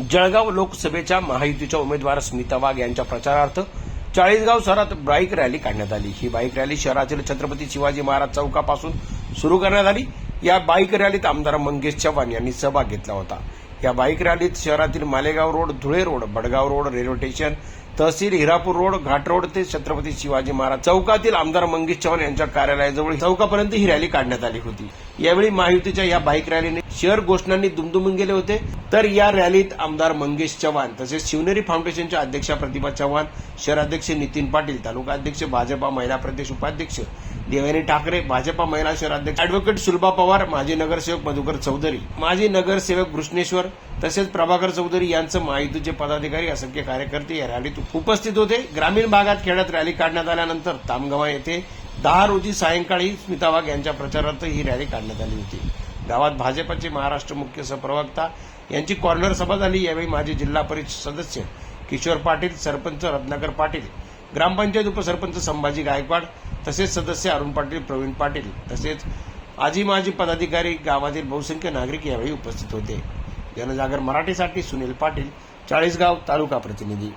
जळगाव लोकसभेच्या महायुतीच्या उमेदवार स्मिता वाघ यांच्या प्रचारार्थ चाळीसगाव शहरात बाईक रॅली काढण्यात आली. ही बाईक रॅली शहरातील छत्रपती शिवाजी महाराज चौकापासून सुरू करण्यात आली. या बाईक रॅलीत आमदार मंगेश चव्हाण यांनी सहभाग घेतला होता. या बाईक रॅलीत शहरातील Malegaon road Dhule road Badgaon road railway station tehsil Hirapur road Ghat road ते छत्रपती शिवाजी महाराज चौकातील आमदार मंगेश चव्हाण यांच्या कार्यालयाजवळ चौकापर्यंत ही रॅली काढण्यात आली होती. यावेळी महायुतीच्या या बाईक रॅलीने शहर घोषणांनी दुमदुमून गेले होते. तर या रॅलीत आमदार मंगेश चव्हाण तसेच शिवनेरी फाउंडेशनच्या अध्यक्षा प्रतिभा चव्हाण शहराध्यक्ष नितीन पाटील तालुका अध्यक्ष भाजपा महिला प्रदेश उपाध्यक्ष देवयानी ठाकरे भाजपा महिला शहराध्यक्ष अॅडव्होकेट सुलभा पवार माजी नगरसेवक मधुकर चौधरी माजी नगरसेवक घृष्णेश्वर तसेच प्रभाकर चौधरी यांचं महायुतीचे पदाधिकारी असंख्य कार्यकर्ते या रॅलीत उपस्थित होते. ग्रामीण भागात खेड्यात रॅली काढण्यात आल्यानंतर तामगावा येथे दहा रोजी सायंकाळी स्मिता वाघ यांच्या प्रचारार्थ ही रॅली काढण्यात आली होती. गावात भाजपचे महाराष्ट्र मुख्य सहप्रवक्ता यांची कॉर्नर सभा झाली. यावेळी माजी जिल्हा परिषद सदस्य किशोर पाटील सरपंच रत्नाकर पाटील ग्रामपंचायत उपसरपंच संभाजी गायकवाड तसेच सदस्य अरुण पाटील प्रवीण पाटील तसेच आजी माजी पदाधिकारी गावातील बहुसंख्य नागरिक यावेळी उपस्थित होते. जनजागर मराठीसाठी सुनील पाटील चाळीसगाव तालुका प्रतिनिधी.